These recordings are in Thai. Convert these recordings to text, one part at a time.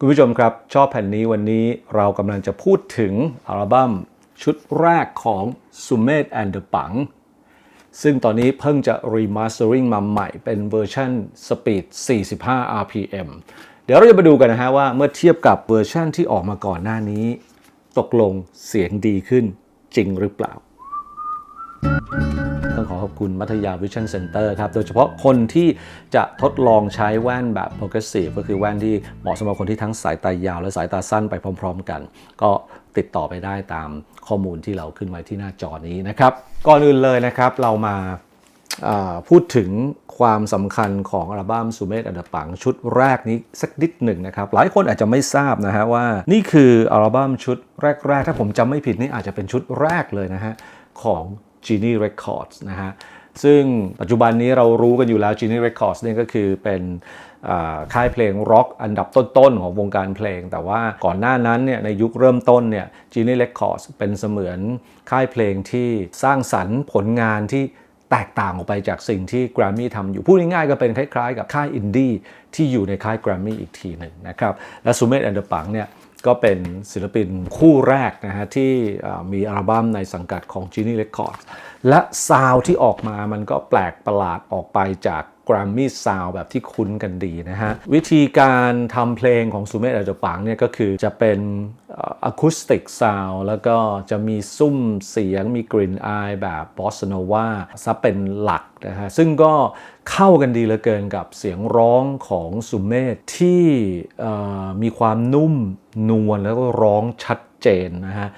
คุณผู้ชมครับ ชอบแผ่นนี้วันนี้เรากำลังจะพูดถึงอัลบั้มชุดแรกของ s u m e t and the Pang ซึ่งตอนนี้เพิ่งจะ remastering มาใหม่เป็นเวอร์ชัน Speed 45 RPM เดี๋ยวเราจะมาดูกันนะฮะว่าเมื่อเทียบกับเวอร์ชันที่ออกมาก่อนหน้านี้ ตกลงเสียงดีขึ้นจริงหรือเปล่า ต้องขอขอบคุณมัธยา Vision Center ครับ โดยเฉพาะคนที่จะทดลองใช้แว่นแบบ progressive ก็คือแว่นที่เหมาะสำหรับคนที่ทั้งสายตายาวและสายตาสั้นไปพร้อม ๆ กัน ก็ติดต่อไปได้ตามข้อมูลที่เราขึ้นไว้ที่หน้าจอนี้นะครับ ก่อนอื่นเลยนะครับเรามาพูดถึงความสำคัญของอัลบั้มสุเมธอัดปังชุดแรกนี้สักนิดหนึ่งนะครับ หลายคนอาจจะไม่ทราบนะฮะว่า นี่คืออัลบั้มชุดแรก ๆ ถ้าผมจำไม่ผิดนี่อาจจะเป็นชุดแรกเลยนะฮะของ Genie Records นะฮะซึ่งปัจจุบันนี้เรารู้กันอยู่แล้ว Genie Records เนี่ยก็คือเป็นค่ายเพลงร็อกอันดับต้นๆ ของวงการเพลง แต่ว่าก่อนหน้านั้นเนี่ยในยุคเริ่มต้นเนี่ย Genie Records เป็นเสมือนค่ายเพลงที่สร้างสรรค์ผลงานที่แตกต่างออกไปจากสิ่งที่ Grammy ทำอยู่ พูดง่ายๆก็เป็นคล้ายๆ กับค่ายอินดี้ที่อยู่ในค่าย Grammy อีกทีหนึ่งนะครับ และ s u m e t and the Pang เนี่ย ก็เป็นศิลปินคู่แรกนะฮะที่มีอัลบั้มในสังกัดของ Genie Records และซาวด์ที่ออกมามันก็แปลกประหลาดออกไปจาก Grammy Sound แบบที่คุ้นกันดีนะฮะ วิธีการทำเพลงของซูเมธอาจจะปังเนี่ยก็คือจะเป็นอะคูสติกซาวแล้วก็จะมีซุ้มเสียงมีกลิ่นอายแบบบอสโนวาซะเป็นหลักนะฮะ ซึ่งก็เข้ากันดีเหลือเกินกับเสียงร้องของสุเมธที่มีความนุ่มนวลแล้วก็ร้องชัดเจนนะฮะ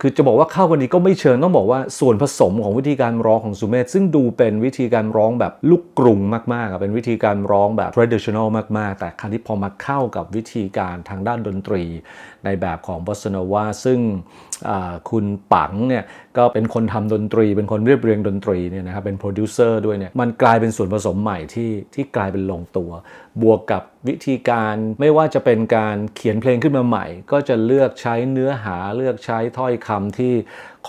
คือจะบอกว่าเข้ากันดีก็ไม่เชิงต้องบอกว่าส่วนผสมของวิธีการร้องของสุเมธซึ่งดูเป็นวิธีการร้องแบบลูกกรุงมากๆอะเป็นวิธีการร้องแบบ traditional มากๆ แต่ครั้งที่พอมาเข้ากับวิธีการทางด้านดนตรี ในแบบของบอสโนวาซึ่งคุณปังเนี่ยก็เป็นคนทำดนตรี เป็นคนเรียบเรียงดนตรีเนี่ยนะครับเป็นโปรดิวเซอร์ด้วยเนี่ยมันกลายเป็นส่วนผสมใหม่ที่ที่กลายเป็นลงตัว บวกกับวิธีการไม่ว่าจะเป็นการเขียนเพลงขึ้นมาใหม่ ก็จะเลือกใช้เนื้อหาเลือกใช้ถ้อยคำที่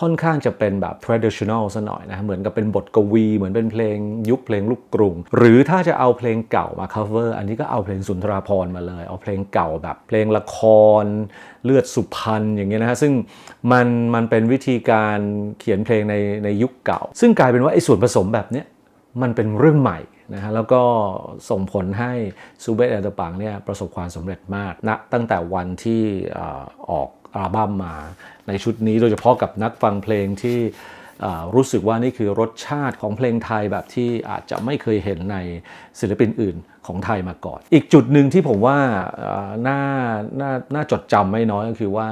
ค่อนข้างจะเป็นแบบ traditional ซะหน่อยนะ เหมือนกับเป็นบทกวี เหมือนเป็นเพลงยุคเพลงลูกกรุง หรือถ้าจะเอาเพลงเก่ามา cover อันนี้ก็เอาเพลงสุนทราภรมาเลย เอาเพลงเก่าแบบเพลงละคร เลือดสุพรรณอย่างเงี้ยนะฮะ ซึ่งมันมันเป็นวิธีการเขียนเพลงในในยุคเก่า ซึ่งกลายเป็นว่าไอ้ส่วนผสมแบบเนี้ยมันเป็นเรื่องใหม่นะฮะแล้วก็ส่งผลให้ซูเบตแอนเดอร์ปังเนี่ยประสบความสำเร็จมากนะตั้งแต่วันที่ออออก อัลบั้มมา ในชุดนี้โดยเฉพาะกับนักฟังเพลงที่รู้สึกว่านี่คือรสชาติของเพลงไทยแบบที่อาจจะไม่เคยเห็นในศิลปินอื่น ของไทยมาก่อน อีกจุดหนึ่งที่ผมว่าน่าน่าน่าจดจำไม่น้อยก็คือว่า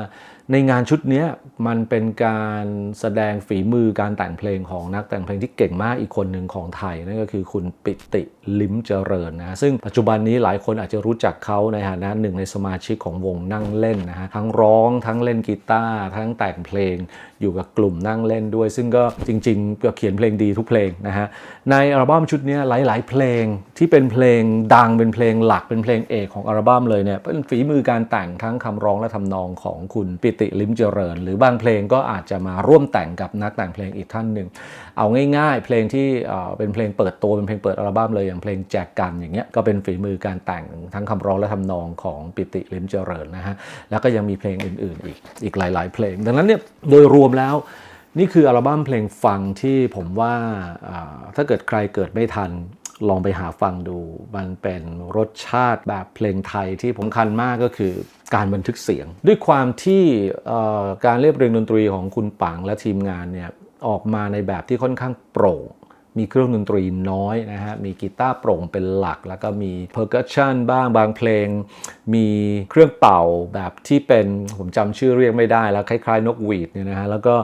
ในงานชุดนี้มันเป็นการแสดงฝีมือการแต่งเพลงของนักแต่งเพลงที่เก่งมากอีกคนหนึ่งของไทย นั่นก็คือคุณปิติลิ้มเจริญนะซึ่งปัจจุบันนี้หลายคนอาจจะรู้จักเขาในฐานะหนึ่งในสมาชิกของวงนั่งเล่นนะฮะทั้งร้องทั้งเล่นกีตาร์ทั้งแต่งเพลงอยู่กับกลุ่มนั่งเล่นด้วย ซึ่งก็จริงๆก็เขียนเพลงดีทุกเพลงนะฮะในอัลบั้มชุดนี้หลาย ๆ เพลง ที่เป็นเพลงดังเป็นเพลงหลักเป็นเพลงเอกของอัลบั้มเลยเนี่ยเป็นฝีมือการแต่งทั้งคำร้องและทำนองของคุณปิติลิมเจริญ หรือบางเพลงก็อาจจะมาร่วมแต่งกับนักแต่งเพลงอีกท่านหนึ่ง เอาง่ายๆ เพลงที่เป็นเพลงเปิดตัวเป็นเพลงเปิดอัลบั้มเลยอย่างเพลงแจกกันอย่างเงี้ยก็เป็นฝีมือการแต่งทั้งคำร้องและทำนองของปิติลิมเจริญนะฮะแล้วก็ยังมีเพลงอื่นๆ อีกอีกหลาย ๆ เพลง ดังนั้นเนี่ยโดยรวมแล้วนี่คืออัลบั้มเพลงฟังที่ผมว่าถ้าเกิดใครเกิดไม่ทัน ลองไปหาฟังดู มันเป็นรสชาติแบบเพลงไทยที่ผมคัญมากก็คือการบันทึกเสียง ด้วยความที่การเรียบเรียงดนตรีของคุณปังและทีมงานเนี่ยออกมาในแบบที่ค่อนข้างโปร่งมีเครื่องดนตรีน้อยนะฮะ มีกีตาร์โปร่งเป็นหลัก แล้วก็มีเพอร์คัชชันบ้างบางเพลง มีเครื่องเป่าแบบที่เป็นผมจำชื่อเรียกไม่ได้แล้วคล้ายๆ นกหวีดเนี่ยนะฮะ แล้วก็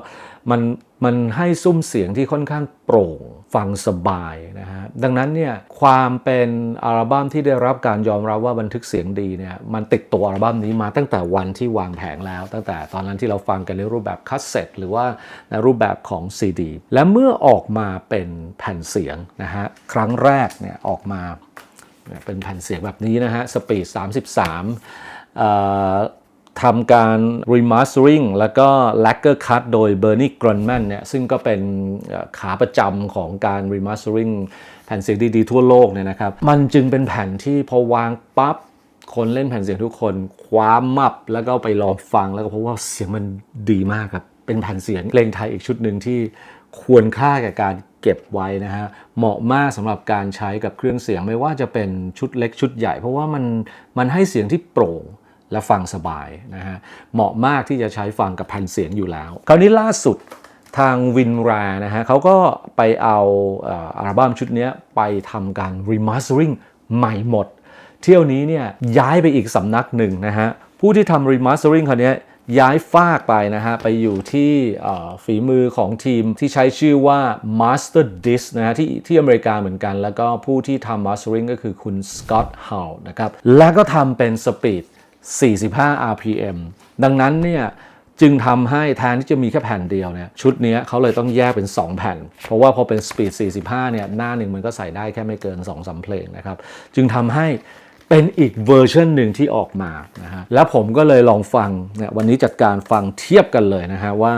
มันมันให้ซุ้มเสียงที่ค่อนข้างโปร่ง ฟังสบายนะฮะดังนั้นเนี่ยความเป็นอัลบั้มที่ได้รับการยอมรับว่าบันทึกเสียงดีเนี่ยมันติดตัวอัลบั้มนี้มาตั้งแต่วันที่วางแผงแล้ว ตั้งแต่ตอนนั้นที่เราฟังกันในรูปแบบคัสเซ็ตหรือว่าในรูปแบบของซีดีและเมื่อออกมาเป็นแผ่นเสียงนะฮะครั้งแรกเนี่ยออกมาเนี่ยเป็นแผ่นเสียงแบบนี้นะฮะสปีด33 ทำการ remastering แล้วก็ lacquer cut โดย Bernie Grunman เนี่ยซึ่งก็เป็นขาประจำของการ remastering แผ่นเสียงดีๆทั่วโลกเนี่ยนะครับ มันจึงเป็นแผ่นที่พอวางปั๊บคนเล่นแผ่นเสียงทุกคนคว้ามับแล้วก็ไปลองฟังแล้วก็พบว่าเสียงมันดีมากครับ เป็นแผ่นเสียงเพลงไทยอีกชุดหนึ่งที่ควรค่าแก่การเก็บไว้นะฮะ เหมาะมากสำหรับการใช้กับเครื่องเสียงไม่ว่าจะเป็นชุดเล็กชุดใหญ่ เพราะว่ามันมันให้เสียงที่โปร่ง และฟังสบายนะฮะเหมาะมากที่จะใช้ฟังกับแผ่นเสียงอยู่แล้ว คราวนี้ล่าสุดทางวินรานะฮะเขาก็ไปเอาอัลบั้มชุดนี้ไปทำการรีมาสเตอริงใหม่หมด เที่ยวนี้เนี่ยย้ายไปอีกสำนักหนึ่งนะฮะผู้ที่ทำรีมาสเตอริงคราวนี้ย้ายฟากไปนะฮะ ไปอยู่ที่ฝีมือของทีมที่ใช้ชื่อว่า Master Disc นะฮะที่ที่อเมริกาเหมือนกัน แล้วก็ผู้ที่ทำ Mastering ก็คือคุณ Scott Howe นะครับ แล้วก็ทำเป็นสปีด 45 RPM ดังนั้นเนี่ยจึงทำให้แทนที่จะมีแค่แผ่นเดียวเนี่ยชุดนี้เขาเลยต้องแยกเป็น 2 แผ่น เพราะว่าพอเป็นสปีด 45 เนี่ยหน้าหนึ่งมันก็ใส่ได้แค่ไม่เกิน 2-3สามเพลงนะครับ จึงทำให้เป็นอีกเวอร์ชันหนึ่งที่ออกมานะฮะแล้วผมก็เลยลองฟังเนี่ยวันนี้จัดการฟังเทียบกันเลยนะฮะว่า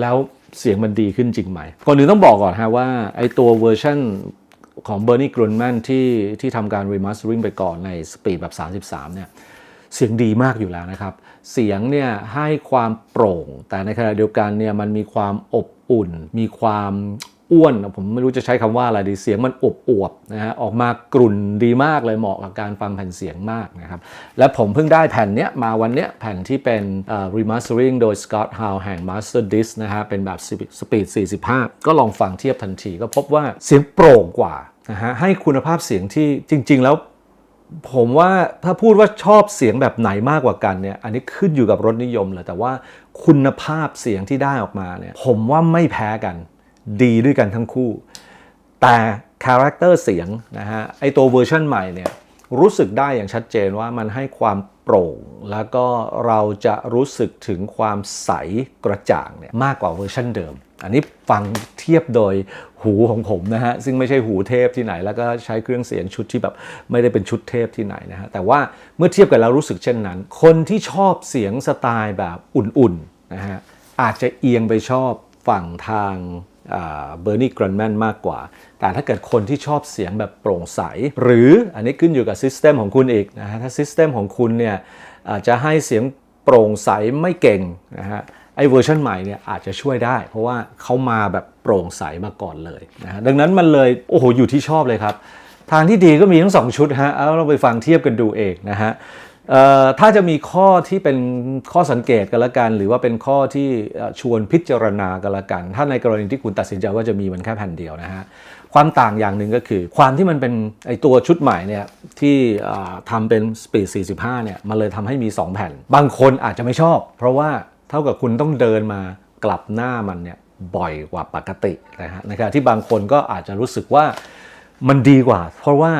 แล้วเสียงมันดีขึ้นจริงไหมก่อนอื่นต้องบอกก่อนฮะว่าไอตัวเวอร์ชันของ Bernie g r u n m a n ที่ที่ทำการ remastering ไปก่อนในสปีดแบบ 33 เนี่ย เสียงดีมากอยู่แล้วนะครับ เสียงเนี่ยให้ความโปร่ง แต่ในขณะเดียวกันเนี่ยมันมีความอบอุ่น มีความอ้วน ผมไม่รู้จะใช้คำว่าอะไรดีเสียงมันอบอวบนะฮะออกมากรุ่นดีมากเลยเหมาะกับการฟังแผ่นเสียงมากนะครับ และผมเพิ่งได้แผ่นเนี้ยมาวันเนี้ยแผ่นที่เป็นเอ่อ remastering โดย Scott Howe แห่ง Master Disc นะฮะเป็นแบบสปีด45 ก็ลองฟังเทียบทันที ก็พบว่าเสียงโปร่งกว่านะฮะให้คุณภาพเสียงที่จริง ๆ แล้ว ผมว่าถ้าพูดว่าชอบเสียงแบบไหนมากกว่ากันเนี่ยอันนี้ขึ้นอยู่กับรสนิยมเลยแต่ว่าคุณภาพเสียงที่ได้ออกมาเนี่ยผมว่าไม่แพ้กัน ดีด้วยกันทั้งคู่ แต่คาแรคเตอร์เสียงนะฮะไอตัวเวอร์ชันใหม่เนี่ยรู้สึกได้อย่างชัดเจนว่ามันให้ความโปร่ง แล้วก็เราจะรู้สึกถึงความใสกระจ่างเนี่ยมากกว่าเวอร์ชันเดิม อันนี้ฟังเทียบโดยหูของผมนะฮะซึ่งไม่ใช่หูเทพที่ไหน แล้วก็ใช้เครื่องเสียงชุดที่แบบไม่ได้เป็นชุดเทพที่ไหนนะฮะแต่ว่าเมื่อเทียบกันแล้วรู้สึกเช่นนั้น คนที่ชอบเสียงสไตล์แบบอุ่นๆนะฮะอาจจะเอียงไปชอบฝั่งทางเบอร์นี g กรนแมนมากกว่า แต่ถ้าเกิดคนที่ชอบเสียงแบบโปร่งใส หรืออันนี้ขึ้นอยู่กับซิสเต็มของคุณอีกนะฮะถ้าซิสเต็มของคุณเนี่ยอาจจะให้เสียงโปร่งใสไม่เก่งนะฮะ ไอ้เวอร์ชันใหม่เนี่ยอาจจะช่วยได้ เพราะว่าเขามาแบบโปร่งใสมาก่อนเลยนะฮะดังนั้นมันเลยโอ้โหอยู่ที่ชอบเลยครับ ทางที่ดีก็มีทั้งสองชุดฮะเอาเราไปฟังเทียบกันดูเองนะฮะถ้าจะมีข้อที่เป็นข้อสังเกตกันละกัน หรือว่าเป็นข้อที่ชวนพิจารณากันละกัน ถ้าในกรณีที่คุณตัดสินใจว่าจะมีมันแค่แผ่นเดียวนะฮะความต่างอย่างหนึ่งก็คือ ความที่มันเป็นไอตัวชุดใหม่เนี่ยที่ทำเป็น Speed 45เนี่ยมันเลยทำให้มี 2 แผ่น บางคนอาจจะไม่ชอบ เพราะว่า ท่ากับคุณต้องเดินมากลับหน้ามันเนี่ยบ่อยกว่าปกตินะฮะในขณะที่บางคนก็อาจจะรู้สึกว่ามันดีกว่า เพราะว่า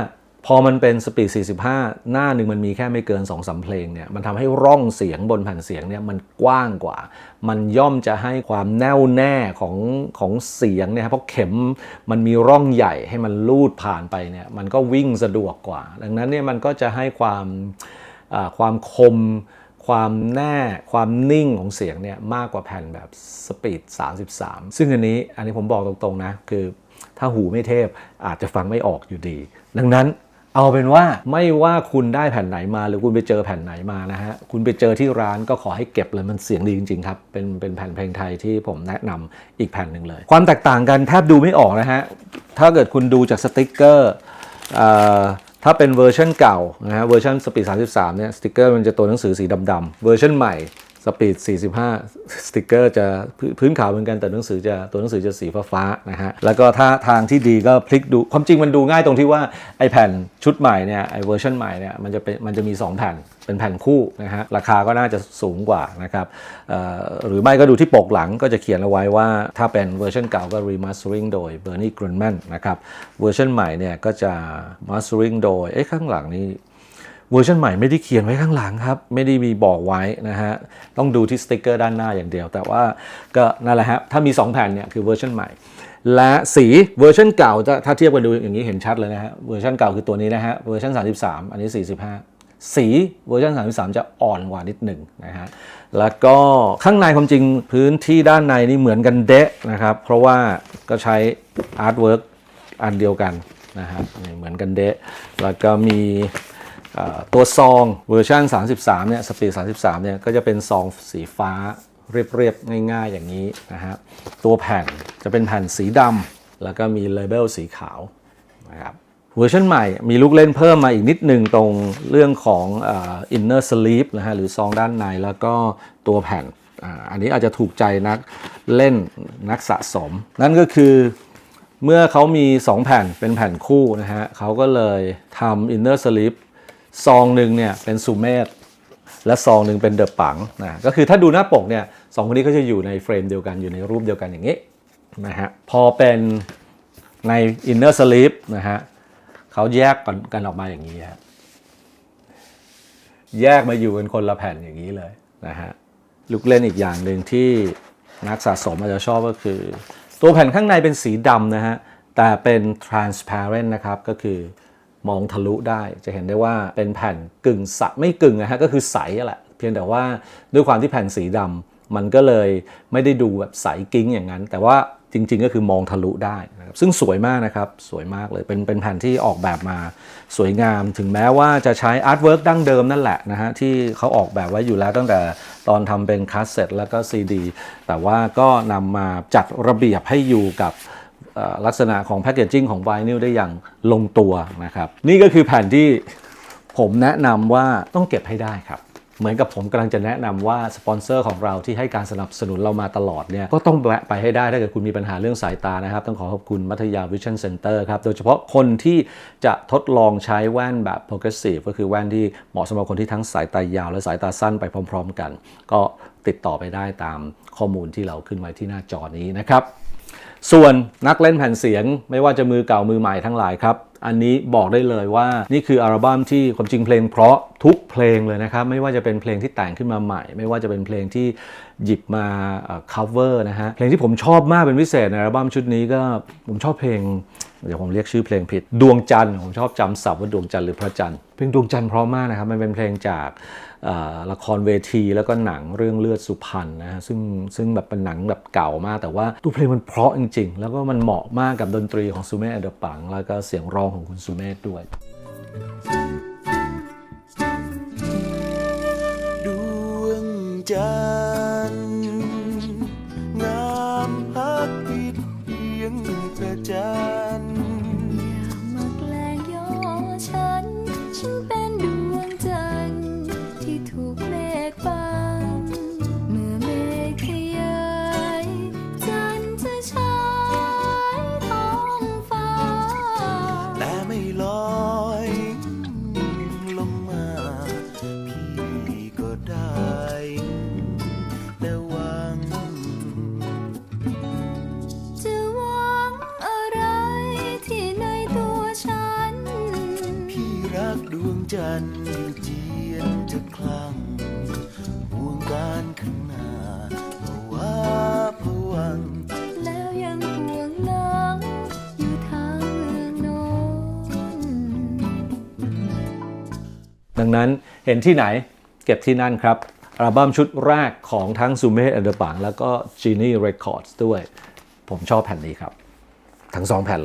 พอมันเป็นสปีด 45 หน้าหนึ่งมันมีแค่ไม่เกิน 2-3สเพลงเนี่ย มันทำให้ร่องเสียงบนแผ่นเสียงเนี่ยมันกว้างกว่า มันย่อมจะให้ความแน่วแน่ของของเสียงเนี่ยเพราะเข็มมันมีร่องใหญ่ให้มันลูดผ่านไปเนี่ย มันก็วิ่งสะดวกกว่า ดังนั้นเนี่ยมันก็จะให้ความความคม ความแน่ความนิ่งของเสียงเนี่ยมากกว่าแผ่นแบบสปีด 33 ซึ่งอันนี้อันนี้ผมบอกตรงๆนะ คือถ้าหูไม่เทพอาจจะฟังไม่ออกอยู่ดี ดังนั้นเอาเป็นว่าไม่ว่าคุณได้แผ่นไหนมาหรือคุณไปเจอแผ่นไหนมานะฮะ คุณไปเจอที่ร้านก็ขอให้เก็บเลยมันเสียงดีจริงๆครับ เป็นเป็นแผ่นเพลงไทยที่ผมแนะนำอีกแผ่นหนึ่งเลย ความแตกต่างกันแทบดูไม่ออกนะฮะ ถ้าเกิดคุณดูจากสติกเกอร์ ถ้าเป็นเวอร์ชันเก่านะฮะเวอร์ชันสปีด33เนี่ยสติกเกอร์มันจะตัวหนังสือสีดำๆเวอร์ชันใหม่ สปีด 45 สติกเกอร์จะพื้นขาวเหมือนกันแต่หนังสือจะตัวหนังสือจะสีฟ้าๆนะฮะ แล้วก็ถ้าทางที่ดีก็พลิกดู ความจริงมันดูง่ายตรงที่ว่า ไอแผ่นชุดใหม่เนี่ยไอเวอร์ชันใหม่เนี่ยมันจะเป็นมันจะมี 2 แผ่นเป็นแผ่นคู่นะฮะราคาก็น่าจะสูงกว่านะครับหรือไม่ก็ดูที่ปกหลังก็จะเขียนเอาไว้ว่า ถ้าเป็นเวอร์ชันเก่าก็ remastering โดย Bernie Grundman นะครับเวอร์ชันใหม่เนี่ยก็จะ mastering โดยเอ้ข้างหลังนี่ เวอร์ชันใหม่ไม่ได้เขียนไว้ข้างหลังครับ ไม่ได้มีบอกไว้นะฮะ ต้องดูที่สติกเกอร์ด้านหน้าอย่างเดียว แต่ว่าก็นั่นแหละฮะ ถ้ามี 2 แผ่นเนี่ยคือเวอร์ชันใหม่ และสีเวอร์ชันเก่าจะถ้าเทียบกันดูอย่างนี้เห็นชัดเลยนะฮะ เวอร์ชันเก่าคือตัวนี้นะฮะ เวอร์ชัน33 อันนี้ 45 สีเวอร์ชัน33 จะอ่อนกว่านิดหนึ่งนะฮะ แล้วก็ข้างในความจริงพื้นที่ด้านในนี่เหมือนกันเดะนะครับ เพราะว่าก็ใช้อาร์ตเวิร์กอันเดียวกันนะฮะเหมือนกันเดะ แล้วก็มี ตัวซองเวอร์ชัน33 เนี่ยสปีด33 เนี่ยก็จะเป็นซองสีฟ้าเรียบๆ ง่ายๆ อย่างนี้นะฮะ ตัวแผ่นจะเป็นแผ่นสีดำแล้วก็มีเลเบลสีขาวนะครับเวอร์ชันใหม่มีลูกเล่นเพิ่มมาอีกนิดหนึ่งตรงเรื่องของอ่อ inner sleeve นะฮะหรือซองด้านในแล้วก็ตัวแผ่นอันนี้อาจจะถูกใจนักเล่นนักสะสม นั่นก็คือเมื่อเขามี 2 แผ่นเป็นแผ่นคู่นะฮะเขาก็เลยทำ inner sleeve ซองหนึ่งเนี่ยเป็นซูเมตและซองหนึ่งเป็นเดอะปังนะก็คือถ้าดูหน้าปกเนี่ยสองคนนี้ก็จะอยู่ในเฟรมเดียวกันอยู่ในรูปเดียวกันอย่างนี้นะฮะพอเป็นใน inner sleeve นะฮะเขาแยกกันกันออกมาอย่างนี้ฮะแยกมาอยู่กันคนละแผ่นอย่างนี้เลยนะฮะลูกเล่นอีกอย่างหนึ่งที่นักสะสมอาจจะชอบก็คือ ตัวแผ่นข้างในเป็นสีดำนะฮะแต่เป็น transparent นะครับก็คือ มองทะลุได้ จะเห็นได้ว่าเป็นแผ่นกึ่งใสไม่กึ่งนะฮะก็คือใสแหละ เพียงแต่ว่าด้วยความที่แผ่นสีดำมันก็เลยไม่ได้ดูแบบใสกิ้งอย่างนั้น แต่ว่าจริง ๆ ก็คือมองทะลุได้นะครับซึ่งสวยมากนะครับ สวยมากเลย เป็นเป็นแผ่นที่ออกแบบมาสวยงาม ถึงแม้ว่าจะใช้อาร์ตเวิร์กดั้งเดิมนั่นแหละนะฮะ ที่เขาออกแบบไว้อยู่แล้วตั้งแต่ตอนทำเป็นคาสเซ็ตแล้วก็ซีดี แต่ว่าก็นำมาจัดระเบียบให้อยู่กับ ลักษณะของแพ c เกจจิ้งของไวนิลได้อย่างลงตัวนะครับ นี่ก็คือแผ่นที่ผมแนะนำว่าต้องเก็บให้ได้ครับ เหมือนกับผมกำลังจะแนะนำว่าสปอนเซอร์ของเราที่ให้การสนับสนุนเรามาตลอดเนี่ยก็ต้องแวะไปให้ได้ถ้าเกิดคุณมีปัญหาเรื่องสายตานะครับ ต้องขอขอบคุณมัธยาวิชั่นเซ็นเตอร์ครับ โดยเฉพาะคนที่จะทดลองใช้แว่นแบบ progressive ก็คือแว่นที่เหมาะสำหรับคนที่ทั้งสายตายาวและสายตาสั้นไปพร้อม ๆ กัน ก็ติดต่อไปได้ตามข้อมูลที่เราขึ้นไว้ที่หน้าจอนี้นะครับ ส่วนนักเล่นแผ่นเสียงไม่ว่าจะมือเก่ามือใหม่ทั้งหลายครับ อันนี้บอกได้เลยว่านี่คืออัลบั้มที่ความจริงเพลงเพราะทุกเพลงเลยนะครับ ไม่ว่าจะเป็นเพลงที่แต่งขึ้นมาใหม่ ไม่ว่าจะเป็นเพลงที่หยิบมา cover นะฮะเพลงที่ผมชอบมากเป็นพิเศษในอัลบั้มชุดนี้ก็ผมชอบเพลงเดี๋ยวผมเรียกชื่อเพลงผิด ดวงจันทร์ผมชอบจำศัพท์ว่าดวงจันทร์หรือพระจันทร์เพลงดวงจันทร์เพราะมากนะครับมันเป็นเพลงจาก ละครเวทีแล้วก็หนังเรื่องเลือดสุพรรณนะฮะซึ่งซึ่งแบบเป็นหนังแบบเก่ามาก แต่ว่าตัวเพลงมันเพราะจริง ๆ แล้วก็มันเหมาะมากกับดนตรีของซูเมธอเดอปัง แล้วก็เสียงร้องของคุณซูเมธด้วย ดวงจั ที่เจียนจะคลั่งห่วงการข้างหน้าภาวะผวัง แล้วยังห่วงหลังอยู่ทางเมืองโน้นดังนั้นเห็นที่ไหนเก็บที่นั่นครับ อัลบั้มชุดแรกของทั้งซูเมธอเดอร์ปังแล้วก็ Genie Records ด้วย ผมชอบแผ่นนี้ครับ ทั้งสองแผ่น